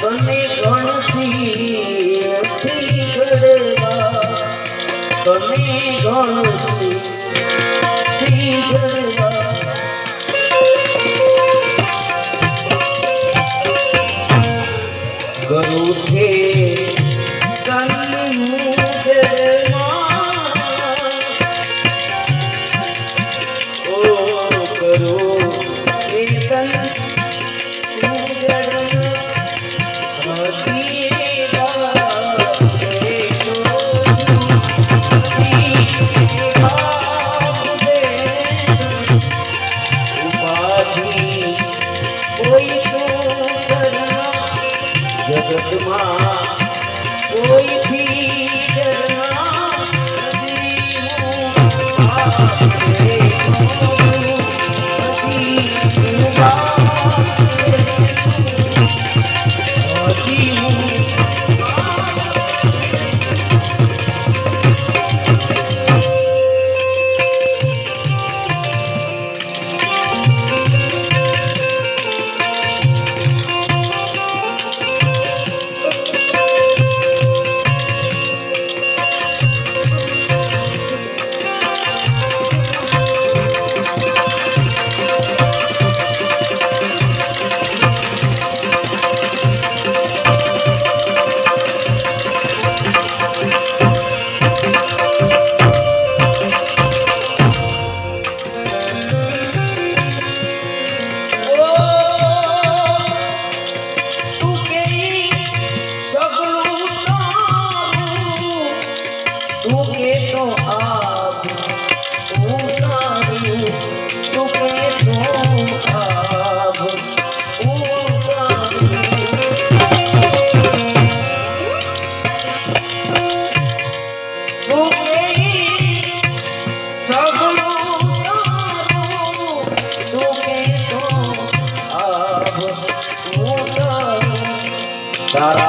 તમે ગણથી કરવા તમે ગણથી કરવા ગરુ છે જગતમાં કોઈ তারা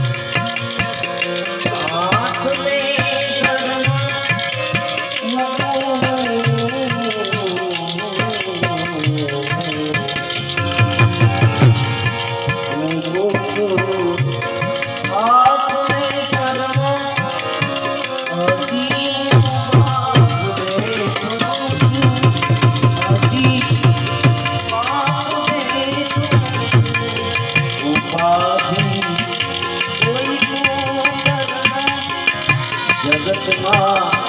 什么